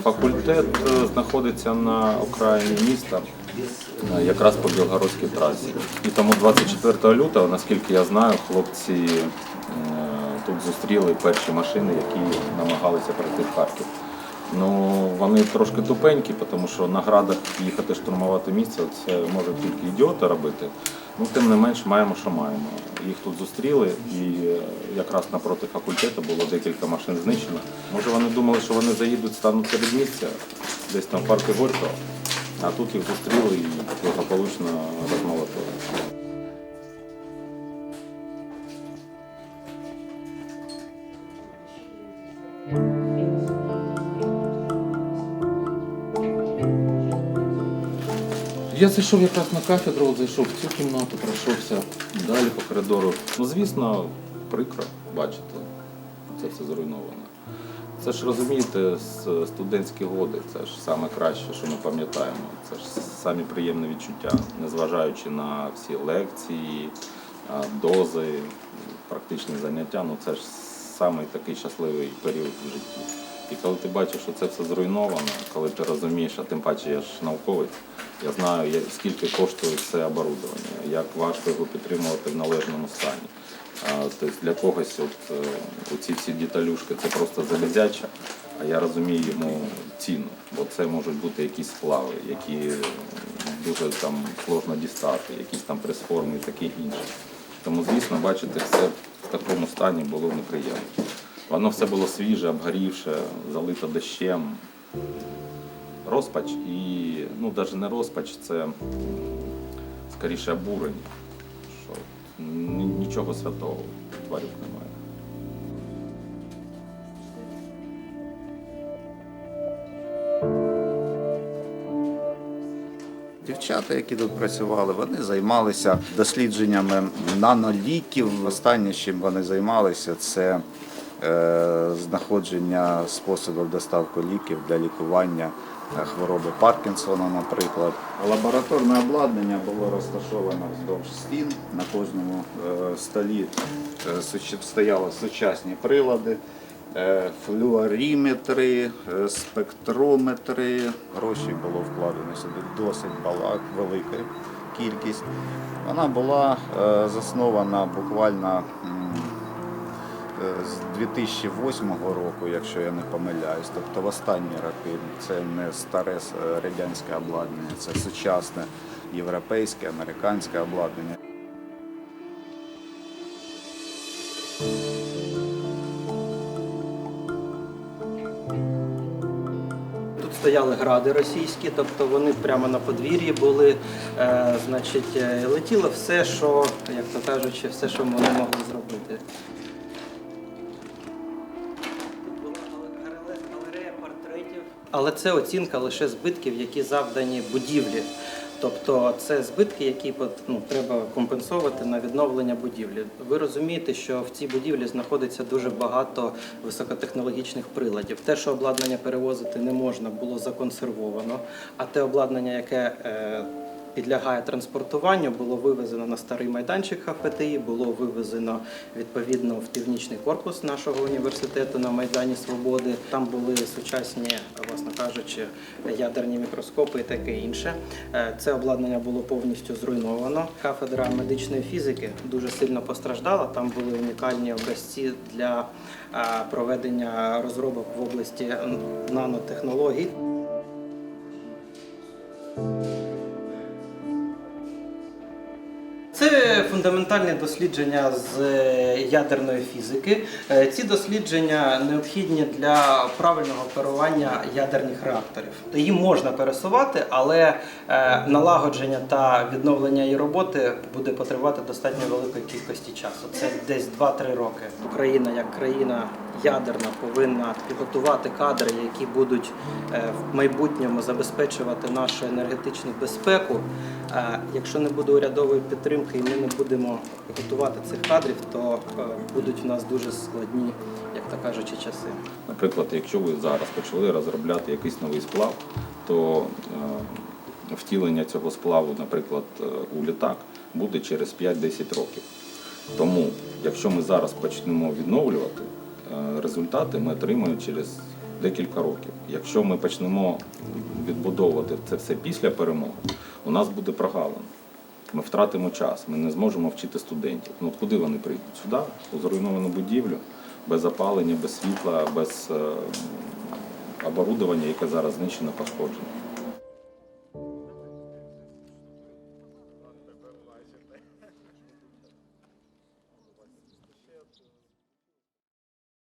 Факультет е, знаходиться на окраїні міста, е, якраз по Білгородській трасі. І тому 24 лютого, наскільки я знаю, хлопці е, тут зустріли перші машини, які намагалися пройти в Харків. Ну, вони трошки тупенькі, тому що на градах їхати штурмувати місце це може тільки ідіоти робити. Ну, тим не менш, маємо, що маємо. Їх тут зустріли, і е, якраз напроти факультету було декілька машин знищено. Може, вони думали, що вони заїдуть, стануть серед місця, десь там в парку Горького, а тут їх зустріли і благополучно розмолотили. Я зайшов якраз на кафедру, зайшов в цю кімнату, пройшовся далі по коридору. Ну, звісно, прикро бачити, це все зруйновано. Це ж розумієте, студентські годи, це ж саме краще, що ми пам'ятаємо. Це ж самі приємні відчуття, незважаючи на всі лекції, дози, практичні заняття. Ну це ж самий такий щасливий період в житті. І коли ти бачиш, що це все зруйновано, коли ти розумієш, а тим паче я ж науковець, я знаю, скільки коштує це оборудовання, як важко його підтримувати в належному стані. Тобто для когось от, е, оці всі деталюшки це просто залізяча, а я розумію йому ціну, бо це можуть бути якісь сплави, які дуже там сложно дістати, якісь там прес-форми і таке інше. Тому, звісно, бачити все в такому стані було неприємно. Воно все було свіже, обгорівше, залито дощем. Розпач і, ну, навіть не розпач, це скоріше обурення, що нічого святого тварюк немає. Дівчата, які тут працювали, вони займалися дослідженнями наноліків. Останнє, чим вони займалися, це знаходження способів доставки ліків для лікування е, хвороби Паркінсона, наприклад. Лабораторне обладнання було розташовано вздовж стін. На кожному е, столі е, стояли сучасні прилади. Е, Флюоріметри, е, спектрометри. Грошей було вкладено сюди досить бала- велика кількість. Вона була е, заснована буквально е, з 2008 року, якщо я не помиляюсь. Тобто в останні роки це не старе е, радянське обладнання, це сучасне європейське, американське обладнання. Стояли гради російські, тобто вони прямо на подвір'ї були. Е, значить, е, летіло все, що, як то кажучи, все, що вони могли зробити. Але це оцінка лише збитків, які завдані будівлі. Тобто це збитки, які ну, треба компенсувати на відновлення будівлі. Ви розумієте, що в цій будівлі знаходиться дуже багато високотехнологічних приладів. Те, що обладнання перевозити не можна, було законсервовано, а те обладнання, яке е, підлягає транспортуванню, було вивезено на старий майданчик ХПТІ, було вивезено відповідно в північний корпус нашого університету на Майдані Свободи. Там були сучасні, власне кажучи, ядерні мікроскопи і таке інше. Е, Це обладнання було повністю зруйновано. Кафедра медичної фізики дуже сильно постраждала. Там були унікальні образці для е, проведення розробок в області нанотехнологій. Це фундаментальне дослідження з е, ядерної фізики. Е, Ці дослідження необхідні для правильного керування ядерних реакторів. Її можна пересувати, але е, налагодження та відновлення її роботи буде потребувати достатньо великої кількості часу. Це десь 2-3 роки. Україна як країна ядерна повинна підготувати кадри, які будуть е, в майбутньому забезпечувати нашу енергетичну безпеку. Е, Якщо не буде урядової підтримки і ми не будемо готувати цих кадрів, то е, будуть в нас дуже складні, як то кажучи, часи. Наприклад, якщо ви зараз почали розробляти якийсь новий сплав, то втілення цього сплаву, наприклад, у літак буде через 5-10 років. Тому, якщо ми зараз почнемо відновлювати, результати ми отримаємо через декілька років. Якщо ми почнемо відбудовувати це все після перемоги, у нас буде прогалина. Ми втратимо час, ми не зможемо вчити студентів. Ну куди вони прийдуть? Сюди, у зруйновану будівлю, без опалення, без світла, без е, оборудовання, яке зараз знищено, пошкоджено.